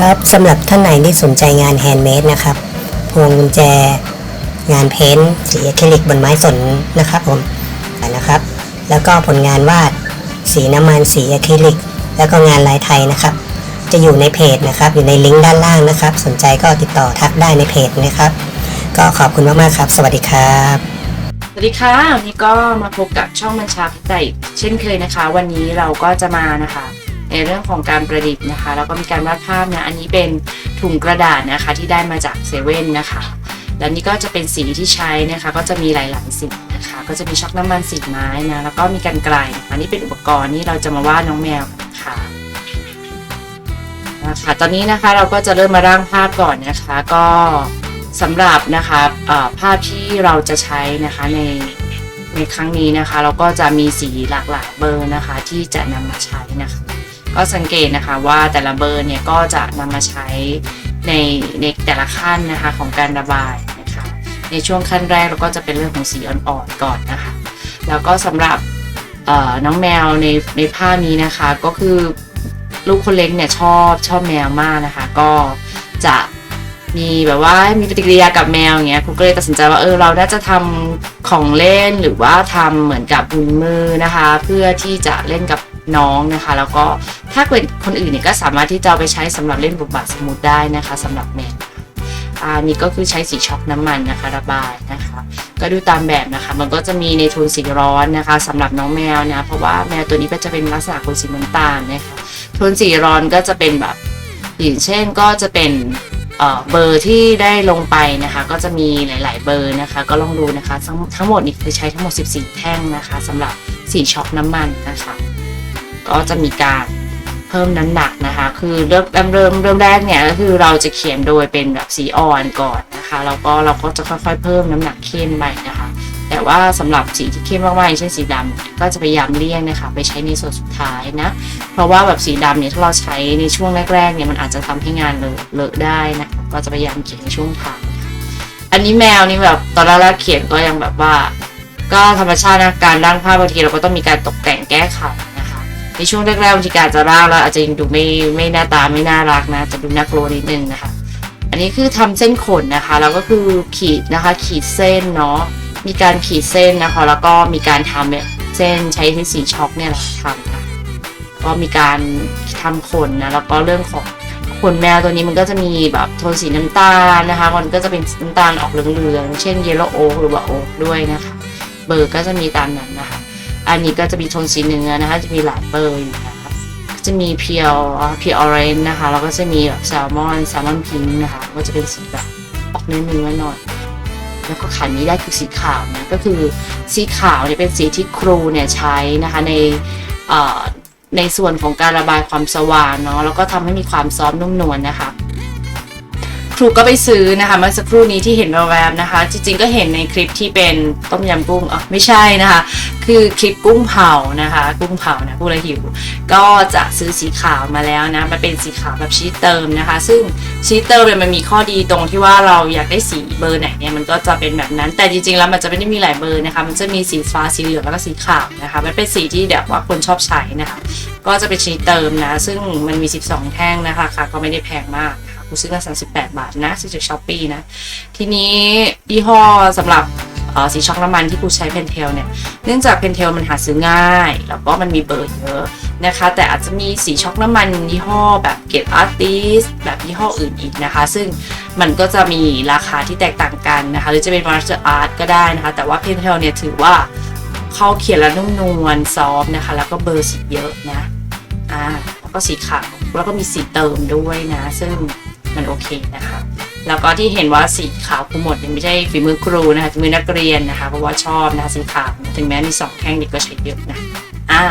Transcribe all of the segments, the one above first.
ครับสำหรับท่านไหนที่สนใจงานแฮนด์เมดนะครับพวงกุญแจ งานเพ้นท์สีอะคริลิกบนไม้สนนะครับผมนะครับ แล้วก็ผลงานวาดสีน้ำมันสีอะคริลิก แล้วก็งานลายไทยนะครับ จะอยู่ในเพจนะครับ อยู่ในลิงก์ด้านล่างนะครับ สนใจก็ติดต่อทักได้ในเพจนะครับ ก็ขอบคุณมากๆครับ สวัสดีครับสวัสดีค่ะวันนี้ก็มาพบกับช่องบัญชาพิไตเช่นเคยนะคะ วันนี้เราก็จะมานะคะ ในเรื่องของการประดิษฐ์นะคะ แล้วก็มีการวาดภาพนะอันนี้เป็นถุงกระดาษนะคะที่ได้มาจากเซเว่นนะคะแล้วนี่ก็จะเป็นสีที่ใช้นะคะ ก็จะมีหลายๆสีนะคะ ก็จะมีช็อกน้ำมันสีไม้นะแล้วก็มีกันไกลนะคะนี่เป็นอุปกรณ์ที่เราจะมาวาดน้องแมวกันค่ะนะคะตอนนี้นะคะเราก็จะเริ่มมาร่างภาพก่อนนะคะ ก็สำหรับนะคะภาพที่เราจะใช้นะคะในในครั้งนี้นะคะ เราก็จะมีสีหลากหลายเบอร์นะคะ ที่จะนำมาใช้นะคะ ก็สังเกตนะคะว่าแต่ละเบอร์เนี่ยก็จะนำมาใช้ในในแต่ละขั้นนะคะของการระบายนะคะในช่วงขั้นแรกเราก็จะเป็นเรื่องของสีอ่อนๆก่อนนะคะ แล้วก็สำหรับน้องแมวในในภาพนี้นะคะก็คือลูกคนเล็กเนี่ยชอบชอบแมวมากนะคะ ก็จะมีแบบว่ามีปฏิกิริยากับแมวอย่างเงี้ยครูก็เลยตัดสินใจว่าเออเราน่าจะทำของเล่นหรือว่าทำเหมือนกับหุ่นมือนะคะ เพื่อที่จะเล่นกับ น้องนะคะ แล้วก็ถ้าเป็นคนอื่นเนี่ยก็สามารถที่จะเอาไปใช้สำหรับเล่นบทบาทสมมุติได้นะคะสำหรับแมวอ่านี่ก็คือใช้สีช็อกน้ำมันนะคะ ระบายนะคะ ก็ดูตามแบบนะคะ มันก็จะมีในโทนสีร้อนนะคะสำหรับน้องแมวนะเพราะว่าแมวตัวนี้ก็จะเป็นลักษณะโทนสีน้ำตาลนะคะโทนสีร้อนก็จะเป็นแบบอย่างเช่นก็จะเป็นเบอร์ที่ได้ลงไปนะคะ ก็จะมีหลาย ๆ เบอร์นะคะ ก็ลองดูนะคะ ทั้งหมดนี่คือใช้ทั้งหมด 14 แท่งนะคะสำหรับสีช็อกน้ำมันนะคะ ก็จะมีการเพิ่มน้ำหนักนะคะ คือเริ่มเริ่มเริ่มแรกเนี่ยก็คือเราจะเขียนโดยเป็นแบบสีอ่อนก่อนนะคะแล้วก็เราก็จะค่อยๆ เพิ่มน้ำหนักเข้มไปนะคะ แต่ว่าสำหรับสีที่เข้มมากๆอย่างเช่นสีดำก็จะพยายามเลี่ยงนะคะไปใช้ในส่วนสุดท้ายนะ เพราะว่าแบบสีดำเนี่ยถ้าเราใช้ในช่วงแรกๆเนี่ยมันอาจจะทำให้งานเลอะเลอะได้นะก็จะพยายามเขียนในช่วงท้ายค่ะอันนี้แมวนี่แบบตอนแรกๆเขียนก็ยังแบบว่า ก็ธรรมชาตินะการร่างภาพบางทีเราก็ต้องมีการตกแต่งแก้ไข ในช่วงแรกๆบางทีการจะร่างแล้วอาจจะยังดูไม่ไม่หน้าตาไม่น่ารักนะจะดูน่ากลัวนิดนึงนะคะ อันนี้คือทำเส้นขนนะคะแล้วก็คือขีดนะคะ ขีดเส้นเนาะมีการขีดเส้นนะคะ แล้วก็มีการทำเนี่ยเส้นใช้ที่สีช็อกเนี่ยแหละทำนะก็มีการทำขนนะแล้วก็เรื่องของขนแมวตัวนี้มันก็จะมีแบบโทนสีน้ำตาลนะคะ มันก็จะเป็นน้ำตาลออกเหลืองๆเช่นเยลโลโอ๊กหรือว่าโอ๊กด้วยนะคะ เบอร์ก็จะมีตามนั้นนะคะ อันนี้ก็จะมีโทนสีเนื้อนะคะ จะมีหลายเบอร์อยู่นะคะจะมีเพียวเพียวออเรนนะคะ แล้วก็จะมีแบบแซลมอนแซลมอนพิงค์นะคะ ก็จะเป็นสีแบบออกเนื้อเนื้อหน่อย แล้วก็ขันนี้ได้คือสีขาวนะ ก็คือสีขาวเนี่ยเป็นสีที่ครูเนี่ยใช้นะคะในในส่วนของการระบายความสว่างเนาะ แล้วก็ทำให้มีความซอฟนุ่มนวลนะคะ ครูก็ไปซื้อนะคะเมื่อสักครู่นี้ที่เห็นแวบๆนะคะ จริงๆก็เห็นในคลิปที่เป็นต้มยำกุ้งอ๋อไม่ใช่นะคะ คือคลิปกุ้งเผานะคะ กุ้งเผานะพูดแล้วหิว ก็จะซื้อสีขาวมาแล้วนะมันเป็นสีขาวแบบชีทเติมนะคะ ซึ่งชีทเติมเนี่ยมันมีข้อดีตรงที่ว่าเราอยากได้สีเบอร์ไหนเนี่ยมันก็จะเป็นแบบนั้นแต่จริงๆแล้วมันจะไม่ได้มีหลายเบอร์นะคะ มันจะมีสีฟ้าสีเหลืองแล้วก็สีขาวนะคะ มันเป็นสีที่แบบว่าคนชอบใช้นะคะ ก็จะเป็นชีทเติมนะ ซึ่งมันมี 12 แท่งนะคะราคาก็ไม่ได้แพงมากนะคะ กูซื้อมา38 บาทนะซื้อจากช้อปปีนะ ทีนี้ยี่ห้อสำหรับสีช็อกน้ำมันที่กูใช้เพนเทลเนี่ย เนื่องจากเพนเทลมันหาซื้อง่าย แล้วก็มันมีเบอร์เยอะนะคะ แต่อาจจะมีสีช็อกน้ำมันยี่ห้อแบบเกตอาร์ติสแบบยี่ห้ออื่นอีกนะคะ ซึ่งมันก็จะมีราคาที่แตกต่างกันนะคะ หรือจะเป็นมาสเตอร์อาร์ตก็ได้นะคะ แต่ว่าเพนเทลเนี่ยถือว่าเขาเขียนแล้วนุ่มนวลซอฟนะคะ แล้วก็เบอร์สีเยอะนะ อ่า แล้วก็สีขาว แล้วก็มีสีเติมด้วยนะ ซึ่ง มันโอเคนะคะ แล้วก็ที่เห็นว่าสีขาวทั้งหมดเนี่ยไม่ใช่ฝีมือครูนะคะฝีมือนักเรียนนะคะ เพราะว่าชอบนะคะสีขาวถึงแม้มีสองแท่งเด็กก็ใช้เยอะนะอ่า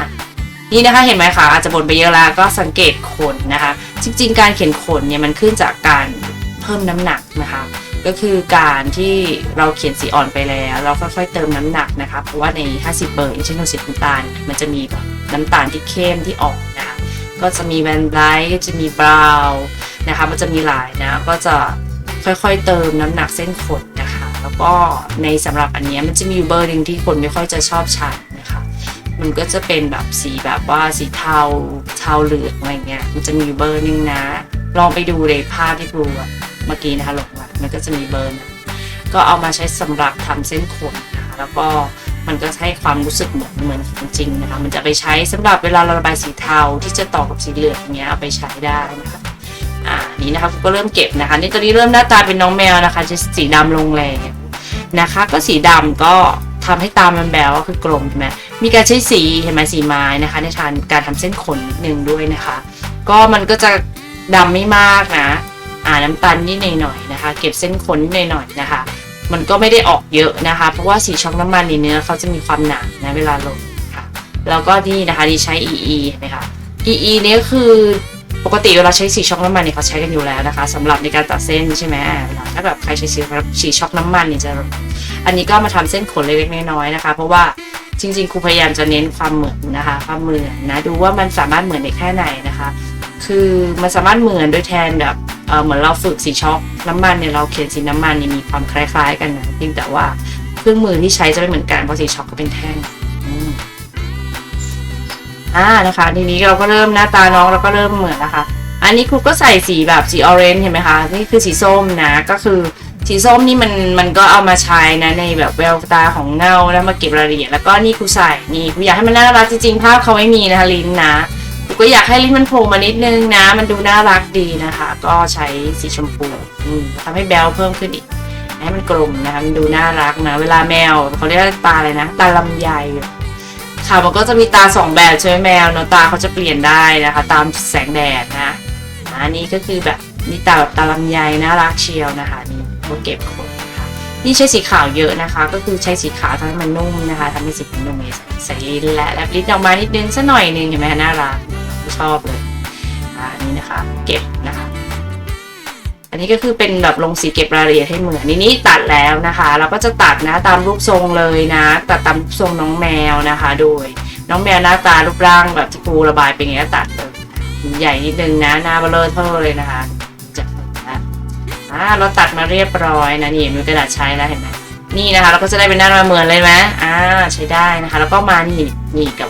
นี่นะคะเห็นไหมคะอาจจะบ่นไปเยอะแล้วก็สังเกตขนนะคะ จริง ๆ การเขียนขนเนี่ยมันขึ้นจากการเพิ่มน้ำหนักนะคะ ก็คือการที่เราเขียนสีอ่อนไปแล้ว เราค่อยๆเติมน้ำหนักนะคะเพราะว่าใน 50 เบอร์อย่างเช่นโทนสีน้ำตาล มันจะมีแบบน้ำตาลที่เข้มที่ออกนะคะก็จะมีแวนไบรท์จะมีบราวน์ นะคะ มันจะมีหลายนะก็จะค่อยๆเติมน้ำหนักเส้นขนนะคะ แล้วก็ในสำหรับอันนี้มันจะมีอยู่เบอร์หนึ่งที่คนไม่ค่อยจะชอบใช้นะคะ มันก็จะเป็นแบบสีแบบว่าสีเทาเทาเหลืองอะไรเงี้ยมันจะมีเบอร์หนึ่งนะ ลองไปดูในภาพที่ครูเมื่อกี้นะคะหลงไว้มันก็จะมีเบอร์นะก็เอามาใช้สำหรับทำเส้นขนนะคะแล้วก็มันก็ให้ความรู้สึกเหมือนเหมือนของจริงนะคะ มันจะไปใช้สำหรับเวลาเราระบายสีเทาที่จะต่อกับสีเหลืองอย่างเงี้ยเอาไปใช้ได้นะคะ อ่านี่นะคะก็เริ่มเก็บนะคะนี่ตอนนี้เริ่มหน้าตาเป็นน้องแมวนะคะ จะสีดำลงแรงนะคะ ก็สีดำก็ทำให้ตามันแบวก็คือกลมใช่ไหมมีการใช้สีเห็นไหมสีไม้นะคะ ในทางการทำเส้นขนนิดนึงด้วยนะคะ ก็มันก็จะดำไม่มากนะอ่าน้ำตาลนิดหน่อยนะคะ เก็บเส้นขนนิดหน่อยนะคะ มันก็ไม่ได้ออกเยอะนะคะ เพราะว่าสีช็อกน้ำมันในเนื้อเขาจะมีความหนานะเวลาลงค่ะ แล้วก็นี่นะคะดีใช้ EE เห็นไหมคะ EE เนี่ยคือ ปกติเวลาใช้สีช็อกน้ำมันเนี่ยเขาใช้กันอยู่แล้วนะคะสำหรับในการตัดเส้นใช่ไหมถ้าแบบใครใช้สีสีช็อกน้ำมันเนี่ยจะ อันนี้ก็มาทำเส้นขนเล็กๆน้อยๆนะคะ เพราะว่าจริงๆครูพยายามจะเน้นความเหมือนนะคะ ความเหมือนนะดูว่ามันสามารถเหมือนได้แค่ไหนนะคะ คือมันสามารถเหมือนโดยแทนแบบเหมือนเราฝึกสีช็อกน้ำมันเนี่ยเราเขียนสีน้ำมันเนี่ยมีความคล้ายๆ กันนะเพียงแต่ว่าเครื่องมือที่ใช้จะไม่เหมือนกันเพราะสีช็อกก็เป็นแท่ง อ่านะคะ ทีนี้เราก็เริ่มหน้าตาน้องเราก็เริ่มเหมือนนะคะ อันนี้ครูก็ใส่สีแบบสีออเรนจ์เห็นไหมคะ นี่คือสีส้มนะก็คือสีส้มนี่มันมันก็เอามาใช้นะในแบบแววตาของเงาแล้วมาเก็บรายละเอียดแล้วก็นี่ครูใส่นี่ครูอยากให้มันน่ารักจริงๆภาพเขาไม่มีนะคะลิ้นนะครูก็อยากให้ลิ้นมันโผล่มานิดนึงนะ มันดูน่ารักดีนะคะ ก็ใช้สีชมพูอืมทำให้แบลเพิ่มขึ้นอีกให้มันกลมนะคะมันดูน่ารักนะเวลาแมวเขาเรียกตาอะไรนะ ตาลำไย ค่ะ มันก็จะมีตาสองแบบใช่ไหมแมวเนาะตาเขาจะเปลี่ยนได้นะคะ ตามแสงแดดนะอันนี้ก็คือแบบนี่ตาแบบตาลำไยน่ารักเชียวนะคะนี่ก็เก็บขนนะคะนี่ใช้สีขาวเยอะนะคะ ก็คือใช้สีขาวทำให้มันนุ่มนะคะทำให้สีมันนุ่มใส่ลิ้นและแลบลิ้นออกมานิดนึงสักหน่อยนึงเห็นไหมคะน่ารักชอบเลยอันนี้นะคะ เก็บ อันนี้ก็คือเป็นแบบลงสีเก็บรายละเอียดให้เหมือนนี่นี่ตัดแล้วนะคะ เราก็จะตัดนะตามรูปทรงเลยนะ ตัดตามรูปทรงน้องแมวนะคะ โดย น้องแมวหน้าตารูปร่างแบบที่ครูระบายเป็นอย่างนี้ยตัดเลยใหญ่นิดนึงนะหน้าเบลอเท่าเลยนะคะจะนะอ่าเราตัดมาเรียบร้อยนะนี่มีกระดาษใช้แล้วเห็นไหมนี่นะคะ เราก็จะได้เป็นหน้ามาเหมือนเลยไหมอ่าใช้ได้นะคะ แล้วก็มานี่นี่กับ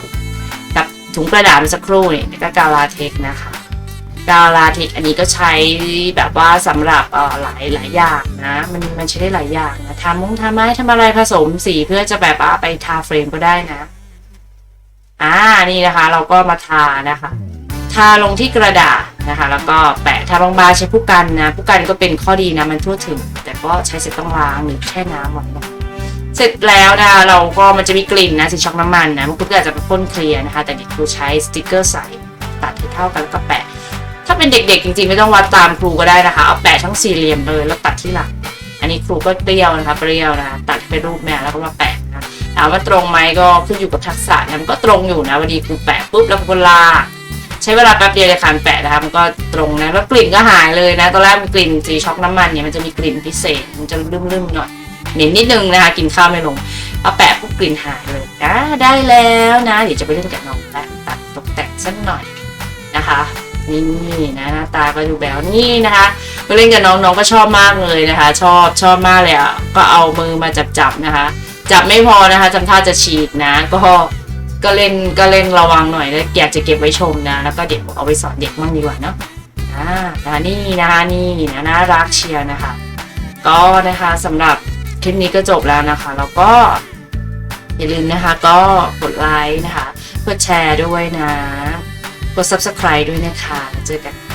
กับถุงกระดาษมาสักครู่นี่ก็กาวลาเทคนะคะ กาวลาเทคอันนี้ก็ใช้แบบว่าสำหรับหลายหลายอย่างนะมันมันใช้ได้หลายอย่างนะทำมุ้งทำไม้ทำอะไรผสมสีเพื่อจะแบบว่าไปทาเฟรมก็ได้นะอ่านี่นะคะ เราก็มาทานะคะ ทาลงที่กระดาษนะคะ แล้วก็แปะทาบางๆใช้ผู้กันนะผู้กันก็เป็นข้อดีนะมันทั่วถึง แต่ก็ใช้เสร็จต้องล้างหรือแช่น้ำไว้นะเสร็จแล้วนะเราก็มันจะมีกลิ่นนะสีช็อกน้ำมันนะบางคนก็อาจจะไปพ่นเคลียร์นะคะ แต่เด็กครูใช้สติกเกอร์ใสตัดให้เท่ากันแล้วก็แปะ ถ้าเป็นเด็กๆจริงๆ ไม่ต้องวัดตามครูก็ได้นะคะ เอาแปะทั้งสี่เหลี่ยมเลยแล้วตัดที่หลัง อันนี้ครูก็เปรี้ยวนะคะเปรี้ยวนะคะตัดเป็นรูปแม่แล้วก็มาแปะนะถามว่าตรงไหมก็ขึ้นอยู่กับทักษะนะมันก็ตรงอยู่นะวันดีครูแปะปุ๊บแล้วครูลาใช้เวลาแป๊บเดียวในการแปะนะคะมันก็ตรงนะแล้วกลิ่นก็หายเลยนะตอนแรกมีกลิ่นสีช็อกน้ำมันเนี่ยมันจะมีกลิ่นพิเศษมันจะลืมๆหน่อยเหม็นนิดนึงนะคะกินข้าวไม่ลงเอาแปะปุ๊บกลิ่นหายเลยอ่าได้แล้วนะเดี๋ยวจะไปเล่นกับน้องแล้วตัดตกแต่งสักหน่อยนะคะ นี่นะหน้าตาก็ดูแบบนี่นะคะไปเล่นกับน้องน้องก็ชอบมากเลยนะคะ ชอบชอบมากเลยอะก็เอามือมาจับจับนะคะ จับไม่พอนะคะจำท่าจะฉีกนะ ก็ก็เล่นก็เล่นระวังหน่อยแล้วอยากจะเก็บไว้ชมนะ แล้วก็เดี๋ยวเอาไปสอนเด็กมั่งดีกว่าเนาะอ่านะนี่นะคะนี่นะน่ารักเชียร์นะคะ ก็นะคะสำหรับคลิปนี้ก็จบแล้วนะคะ แล้วก็อย่าลืมนะคะก็กดไลค์นะคะกดแชร์ด้วยนะ กด subscribe ด้วยนะคะ เจอกัน